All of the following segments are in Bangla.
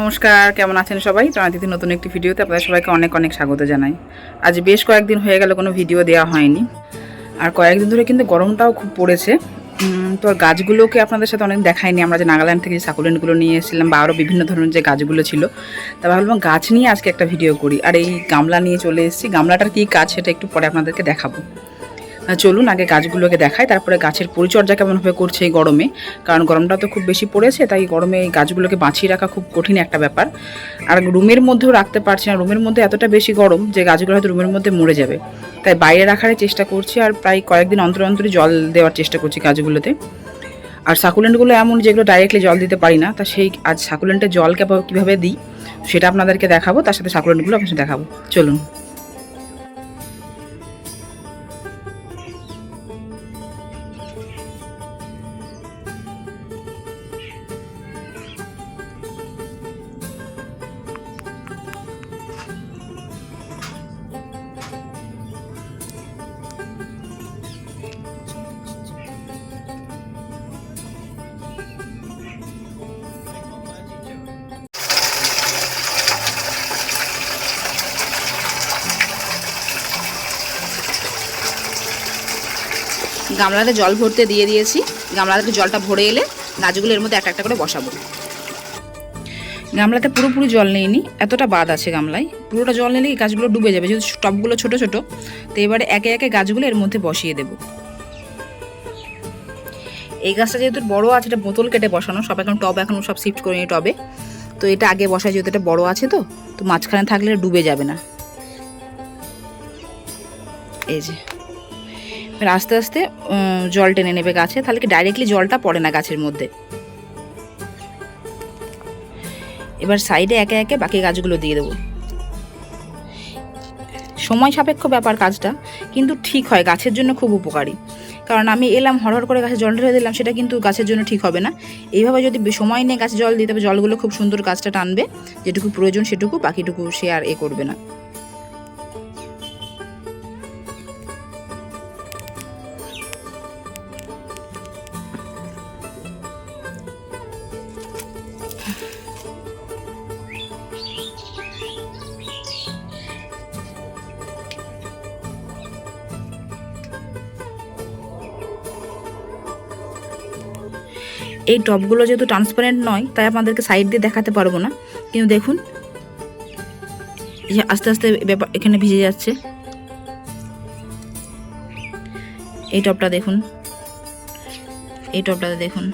নমস্কার, কেমন আছেন সবাই? প্রণাতিতে নতুন একটি ভিডিওতে আপনাদের সবাইকে অনেক অনেক স্বাগত জানাই। আজ বেশ কয়েকদিন হয়ে গেল, কোনো ভিডিও দেওয়া হয়নি। আর কয়েকদিন ধরে কিন্তু গরমটাও খুব পড়েছে। তো আর গাছগুলোকে আপনাদের সাথে অনেক দেখাইনি। আমরা যে নাগাল্যান্ড থেকে যে সাকুলেন্টগুলো নিয়ে এসেছিলাম বা আরও বিভিন্ন ধরনের যে গাছগুলো ছিল, তা ভাবলাম গাছ নিয়ে আজকে একটা ভিডিও করি। আর এই গামলা নিয়ে চলে এসেছি। গামলাটার কী কাজ সেটা একটু পরে আপনাদেরকে দেখাবো। চলুন আগে গাছগুলোকে দেখাই, তারপরে গাছের পরিচর্যা কেমনভাবে করছে এই গরমে। কারণ গরমটা তো খুব বেশি পড়েছে, তাই গরমে এই গাছগুলোকে বাঁচিয়ে রাখা খুব কঠিন একটা ব্যাপার। আর রুমের মধ্যেও রাখতে পারছি না, রুমের মধ্যে এতটা বেশি গরম যে গাছগুলো হয়তো রুমের মধ্যে মরে যাবে। তাই বাইরে রাখারই চেষ্টা করছি, আর প্রায় কয়েকদিন অন্তর অন্তরে জল দেওয়ার চেষ্টা করছি গাছগুলোতে। আর সাকুলেন্টগুলো এমন যেগুলো ডাইরেক্টলি জল দিতে পারি না, তা সেই আজ সাকুলেন্টের জল কীভাবে দিই, সেটা আপনাদেরকে দেখাবো, তার সাথে সাকুলেন্টগুলো আপনাদের দেখাবো। চলুন। গামলাতে জল ভরতে দিয়ে দিয়েছি। গামলাতে জলটা ভরে এলে গাছগুলো এর মধ্যে একটা একটা করে বসাবো। গামলাতে পুরোপুরি জল নেইনি, এতটা বাদ আছে গামলায়। পুরোটা জল নিলে গাছগুলো ডুবে যাবে, যেহেতু টবগুলো ছোট ছোট। তো এবারে একে একে গাছগুলো এর মধ্যে বসিয়ে দেব। এই গাছটা যেহেতু বড় আছে, এটা বোতল কেটে বসানো, সব এখন টব, এখন সব শিফট করে নিই টবে। তো এটা আগে বসায় যেহেতু এটা বড় আছে তো তো মাঝখানে থাকলে ডুবে যাবে না। এই যে। এবার আস্তে আস্তে জল টেনে নেবে গাছে। তাহলে কি ডাইরেক্টলি জলটা পড়ে না গাছের মধ্যে। এবার সাইডে একে একে বাকি গাছগুলো দিয়ে দেবো। সময় সাপেক্ষ ব্যাপার কাজটা, কিন্তু ঠিক হয়, গাছের জন্য খুব উপকারী। কারণ আমি এলাম হরহর করে গাছে জল ঢেলে দিলাম, সেটা কিন্তু গাছের জন্য ঠিক হবে না। এইভাবে যদি সময় নিয়ে গাছে জল দিতে হবে, জলগুলো খুব সুন্দর গাছটা টানবে, যেটুকু প্রয়োজন সেটুকু, বাকিটুকু সে আর এ করবে না। এই টপগুলো যেহেতু ট্রান্সপারেন্ট নয়, তাই আপনাদেরকে সাইড দিয়ে দেখাতে পারব না। কিন্তু দেখুন আস্তে আস্তে ব্যাপার এখানে ভিজে যাচ্ছে। এই টপটা দেখুন, এই টপটাতে দেখুন।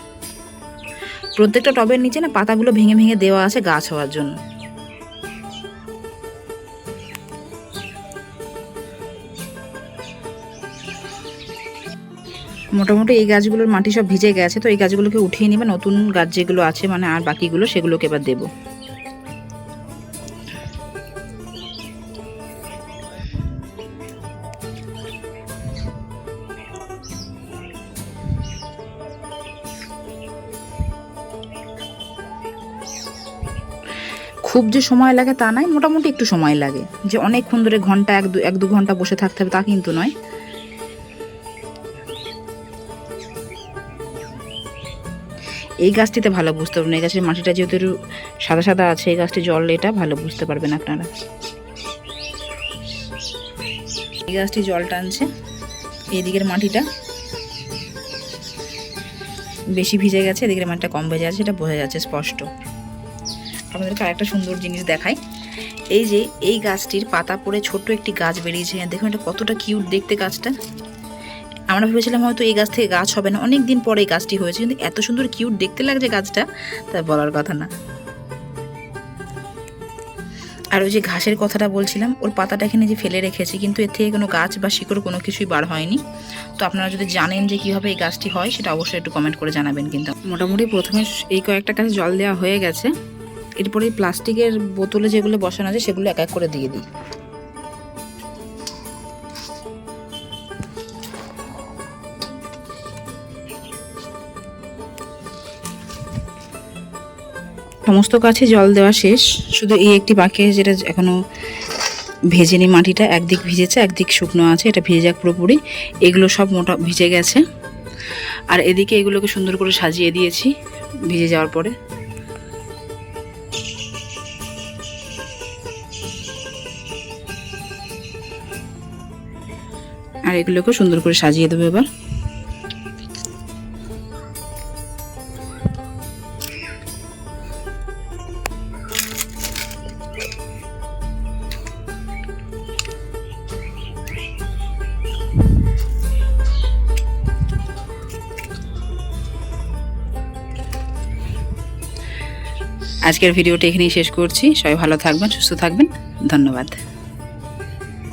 প্রত্যেকটা টবের নিচে না পাতাগুলো ভেঙে ভেঙে দেওয়া আছে গাছ হওয়ার জন্য। মোটামুটি এই গাছগুলোর মাটি সব ভিজে গেছে, তো এই গাছগুলোকে উঠিয়ে নেবে। নতুন গাছ যেগুলো আছে মানে আর বাকিগুলো, সেগুলোকে এবার দেবো। খুব যে সময় লাগে তা নয় মোটামুটি একটু সময় লাগে। যে অনেকক্ষণ ধরে ঘণ্টা, এক দু এক দু ঘণ্টা বসে থাকতে হবে তা কিন্তু নয়। এই গাছটিতে ভালো বুঝতে পারবেন এই গাছের মাটিটা যেহেতু সাদা সাদা আছে, এই গাছটি জল এটা ভালো বুঝতে পারবেন আপনারা। এই গাছটি জল টানছে এই দিকের মাটিটা বেশি ভিজে গেছে, এদিকের মাটিটা কম ভেজে আছে সেটা বোঝা যাচ্ছে স্পষ্ট। আপনাদেরকে আরেকটা সুন্দর জিনিস দেখাই। এই যে এই গাছটির পাতা পড়ে ছোট্ট একটি গাছ বেরিয়েছে। দেখুন এটা কতটা কিউট দেখতে গাছটা। আমরা ভেবেছিলাম হয়তো এই গাছ থেকে গাছ হবে না। অনেক দিন পরে এই গাছটি হয়েছে। কিন্তু এত সুন্দর কিউট দেখতে লাগছে গাছটা, তা বলার কথা না। আর ওই যে ঘাসের কথাটা বলছিলাম, ওর পাতাটা এখানে যে ফেলে রেখেছি, কিন্তু এর থেকে কোনো গাছ বা শিকড় কোনো কিছুই বার হয়নি। তো আপনারা যদি জানেন যে কীভাবে এই গাছটি হয়, সেটা অবশ্যই একটু কমেন্ট করে জানাবেন কিন্তু। মোটামুটি প্রথমে এই কয়েকটা গাছে জল দেওয়া হয়ে গেছে। এরপরে প্লাস্টিকের বোতলে যেগুলো বসানো আছে, সেগুলো এক এক করে দিয়ে দিই। সমস্ত গাছে জল দেওয়া শেষ। শুধু এই একটি বাকি যেটা এখনও ভেজে নি মাটিটা। একদিক ভিজেছে, একদিক শুকনো আছে। এটা ভিজে যাক পুরোপুরি। এগুলো সব মোটা ভিজে গেছে। আর এদিকে এগুলোকে সুন্দর করে সাজিয়ে দিয়েছি ভিজে যাওয়ার পরে। আর এগুলোকে সুন্দর করে সাজিয়ে দেবো এবার। আজকের ভিডিওটা এখানেই শেষ করছি। সবাই ভালো থাকবেন সুস্থ থাকবেন। ধন্যবাদ।